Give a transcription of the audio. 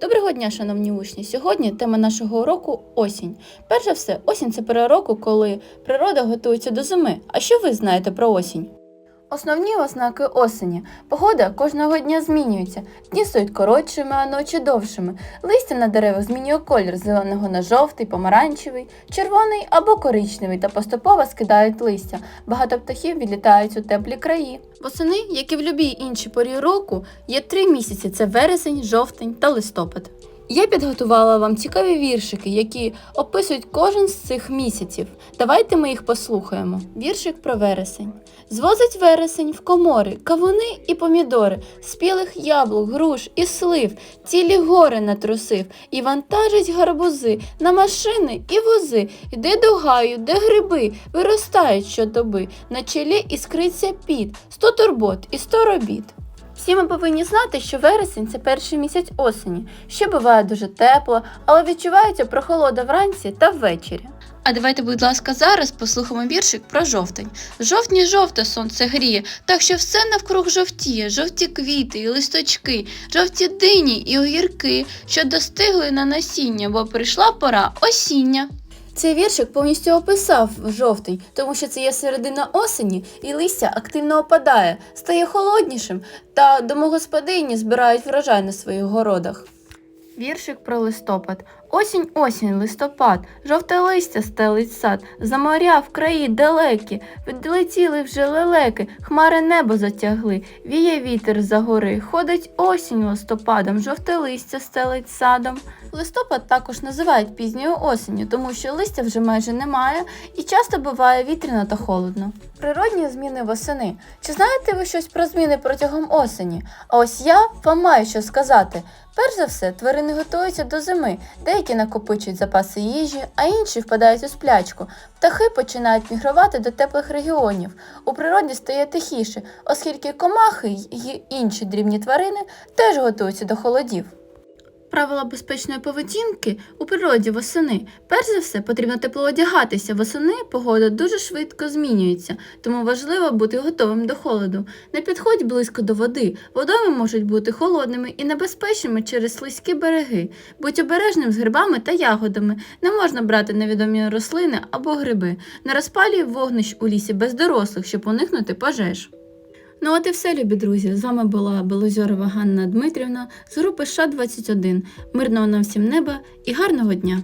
Доброго дня, шановні учні! Сьогодні тема нашого уроку осінь. Перш за все, осінь це пора року, коли природа готується до зими. А що ви знаєте про осінь? Основні ознаки осені. Погода кожного дня змінюється. Дні стають коротшими, а ночі довшими. Листя на деревах змінює колір з зеленого на жовтий, помаранчевий, червоний або коричневий та поступово скидають листя. Багато птахів відлітають у теплі краї. Восени, як і в любій іншій порі року, є три місяці: це вересень, жовтень та листопад. Я підготувала вам цікаві віршики, які описують кожен з цих місяців. Давайте ми їх послухаємо. Віршик про вересень. Звозить вересень в комори, кавуни і помідори, спілих яблук, груш і слив, цілі гори натрусив, і вантажить гарбузи на машини і вози. Йде до гаю, де гриби виростають щодоби, на чолі іскриться піт, сто турбот і сто робіт. Всі ми повинні знати, що вересень це перший місяць осені. Ще буває дуже тепло, але відчувається прохолода вранці та ввечері. А давайте, будь ласка, зараз послухаємо віршик про жовтень. Жовтні жовте сонце гріє, так що все навкруг жовтіє, жовті квіти і листочки, жовті дині і огірки, що достигли на насіння, бо прийшла пора осіння. Цей віршик повністю описав жовтень, тому що це є середина осені, і листя активно опадає, стає холоднішим, та домогосподині збирають врожай на своїх городах. Віршик про листопад. Осінь, осінь, листопад, жовте листя стелить сад, за моря в краї далекі, відлетіли вже лелеки, хмари небо затягли, віє вітер за гори, ходить осінь листопадом, жовте листя стелить садом. Листопад також називають пізньою осінню, тому що листя вже майже немає і часто буває вітряно та холодно. Природні зміни восени. Чи знаєте ви щось про зміни протягом осені? А ось я вам маю що сказати. Перш за все, тварини готуються до зими, деякі накопичують запаси їжі, а інші впадають у сплячку. Птахи починають мігрувати до теплих регіонів. У природі стає тихіше, оскільки комахи й інші дрібні тварини теж готуються до холодів. Правила безпечної поведінки у природі восени. Перш за все, потрібно тепло одягатися. Восени погода дуже швидко змінюється, тому важливо бути готовим до холоду. Не підходь близько до води. Водойми можуть бути холодними і небезпечними через слизькі береги. Будь обережним з грибами та ягодами. Не можна брати невідомі рослини або гриби. Не розпалюй вогнищ у лісі без дорослих, щоб уникнути пожеж. Ну от і все, любі друзі. З вами була Белозьорова Ганна Дмитрівна з групи Ша 21. Мирного нам всім неба і гарного дня!